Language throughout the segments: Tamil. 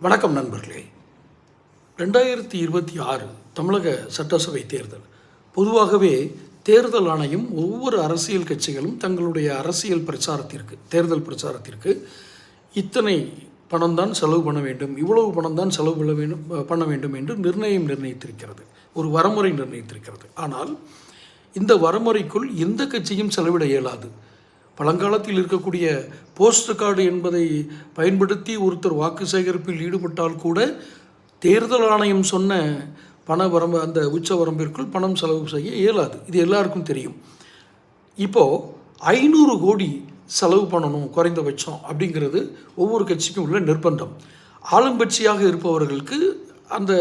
வணக்கம் நண்பர்களே. ரெண்டாயிரத்தி இருபத்தி ஆறு தமிழக சட்டசபை தேர்தல். பொதுவாகவே தேர்தல் ஆணையம் ஒவ்வொரு அரசியல் கட்சிகளும் தங்களுடைய அரசியல் பிரச்சாரத்திற்கு தேர்தல் பிரச்சாரத்திற்கு இத்தனை பணம் தான் செலவு பண்ண வேண்டும் இவ்வளவு பணம் தான் செலவு பண்ண வேண்டும் பண்ண வேண்டும் என்று நிர்ணயம் நிர்ணயித்திருக்கிறது. ஒரு வரமுறை நிர்ணயித்திருக்கிறது. ஆனால் இந்த வரமுறைக்குள் எந்த கட்சியும் செலவிட இயலாது. பழங்காலத்தில் இருக்கக்கூடிய போஸ்ட் கார்டு என்பதை பயன்படுத்தி ஒருத்தர் வாக்கு சேகரிப்பில் ஈடுபட்டால் கூட தேர்தல் ஆணையம் சொன்ன பண வரம்பு அந்த உச்ச வரம்பிற்குள் பணம் செலவு செய்ய இயலாது. இது எல்லாருக்கும் தெரியும். இப்போது ஐநூறு கோடி செலவு பண்ணணும் குறைந்தபட்சம் அப்படிங்கிறது ஒவ்வொரு கட்சிக்கும் உள்ள நிர்பந்தம். ஆளுங்கட்சியாக இருப்பவர்களுக்கு அந்த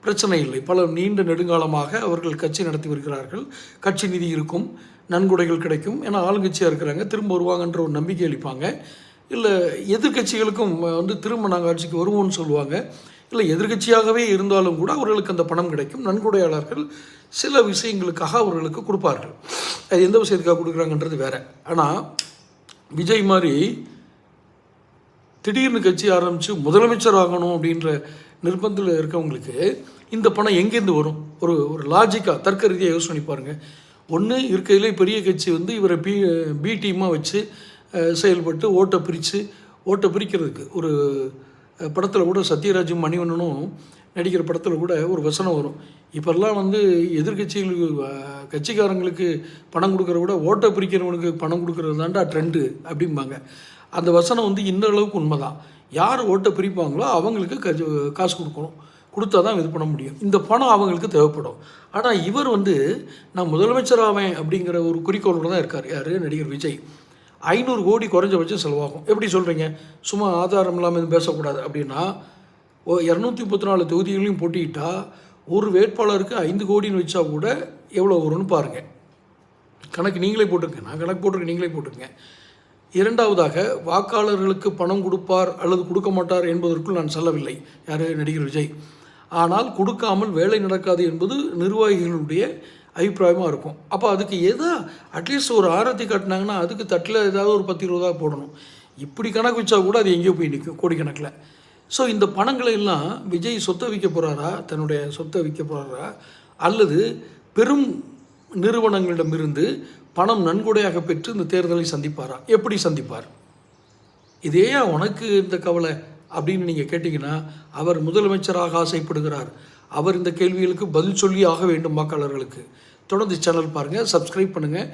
பிரச்சனை இல்லை. பல நீண்ட நெடுங்காலமாக அவர்கள் கட்சி நடத்தி வருகிறார்கள். கட்சி நிதி இருக்கும் நன்கொடைகள் கிடைக்கும் ஏன்னா ஆளுங்கட்சியாக இருக்கிறாங்க. திரும்ப வருவாங்கன்ற ஒரு நம்பிக்கை அளிப்பாங்க. இல்லை எதிர்க்கட்சிகளுக்கும் வந்து திரும்ப நாங்கள் ஆட்சிக்கு வருவோம்னு சொல்லுவாங்க. இல்லை எதிர்க்கட்சியாகவே இருந்தாலும் கூட அவர்களுக்கு அந்த பணம் கிடைக்கும். நன்கொடையாளர்கள் சில விஷயங்களுக்காக அவர்களுக்கு கொடுப்பார்கள். அது எந்த விஷயத்துக்காக கொடுக்குறாங்கன்றது வேற. ஆனால் விஜய் மாதிரி திடீர்னு கட்சி ஆரம்பித்து முதலமைச்சர் ஆகணும் அப்படின்ற நிர்பந்தத்தில் இருக்கவங்களுக்கு இந்த பணம் எங்கேருந்து வரும்? ஒரு ஒரு லாஜிக்காக தர்க்க ரீதியாக யோசனை பாருங்கள் ஒன்று இருக்கையிலே பெரிய கட்சி வந்து இவரை பி பி டீமாக வச்சு செயல்பட்டு ஓட்டை பிரித்து ஓட்டை பிரிக்கிறதுக்கு. ஒரு படத்தில் கூட சத்யராஜும் மணிவண்ணனும் நடிக்கிற படத்தில் கூட ஒரு வசனம் வரும். இப்போல்லாம் வந்து எதிர்கட்சிகளுக்கு கட்சிக்காரங்களுக்கு பணம் கொடுக்குறத விட ஓட்டை பிரிக்கிறவனுக்கு பணம் கொடுக்குறது தாண்டா ட்ரெண்டு அப்படிம்பாங்க. அந்த வசனம் வந்து இந்த அளவுக்கு உண்மைதான். யார் ஓட்டை பிரிப்பாங்களோ அவங்களுக்கு கஜ காசு கொடுக்கணும். கொடுத்தா தான் இது பண்ண முடியும். இந்த பணம் அவங்களுக்கு தேவைப்படும். ஆனால் இவர் வந்து நான் முதலமைச்சர் ஆவேன் அப்படிங்கிற ஒரு குறிக்கோளோட தான் இருக்கார். யார்? நடிகர் விஜய். ஐநூறு கோடி குறைஞ்சபட்சம் செலவாகும். எப்படி சொல்கிறீங்க சும்மா ஆதாரம் இல்லாமல் எதுவும் பேசக்கூடாது. அப்படின்னா ஓ இரநூத்தி முப்பத்தி நாலு தொகுதிகளையும் போட்டிக்கிட்டால் ஒரு வேட்பாளருக்கு ஐந்து கோடின்னு வச்சா கூட எவ்வளோ வரும்னு பாருங்கள் கணக்கு நீங்களே போட்டுருங்க. நான் கணக்கு போட்டிருக்கேன் நீங்களே போட்டுருங்க. இரண்டாவதாக வாக்காளர்களுக்கு பணம் கொடுப்பார் அல்லது கொடுக்க மாட்டார் என்பதற்குள் நான் சொல்லவில்லை. யார் நடிகர் விஜய். ஆனால் கொடுக்காமல் வேலை நடக்காது என்பது நிர்வாகிகளுடைய அபிப்பிராயமாக இருக்கும். அப்போ அதுக்கு எதா அட்லீஸ்ட் ஒரு ஆரத்தி காட்டினாங்கன்னா அதுக்கு தட்டில் ஏதாவது ஒரு பத்து இருபதா போடணும். இப்படி கணக்கு வச்சா கூட அது எங்கேயோ போய் நிற்கும் கோடிக்கணக்கில். ஸோ இந்த பணங்களை எல்லாம் விஜய் சொத்தை விற்க போகிறாரா தன்னுடைய சொத்தை விற்க போகிறாரா அல்லது பெரும் நிறுவனங்களிடமிருந்து பணம் நன்கொடையாக பெற்று இந்த தேர்தலை சந்திப்பாரா? எப்படி சந்திப்பார்? இதே உனக்கு இந்த கவலை? அப்படின்னு நீங்கள் கேட்டிங்கன்னா அவர் முதலமைச்சராக ஆசைப்படுகிறார். அவர் இந்த கேள்விகளுக்கு பதில் சொல்லி ஆக வேண்டும் வாக்காளர்களுக்கு. தொடர்ந்து சேனல் பாருங்கள் சப்ஸ்கிரைப் பண்ணுங்கள்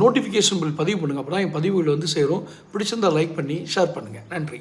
நோட்டிஃபிகேஷன் பில் பதிவு பண்ணுங்கள் அப்போ தான் என் பதிவுகள் வந்து சேரும். பிடிச்சிருந்தால் லைக் பண்ணி ஷேர் பண்ணுங்கள் நன்றி.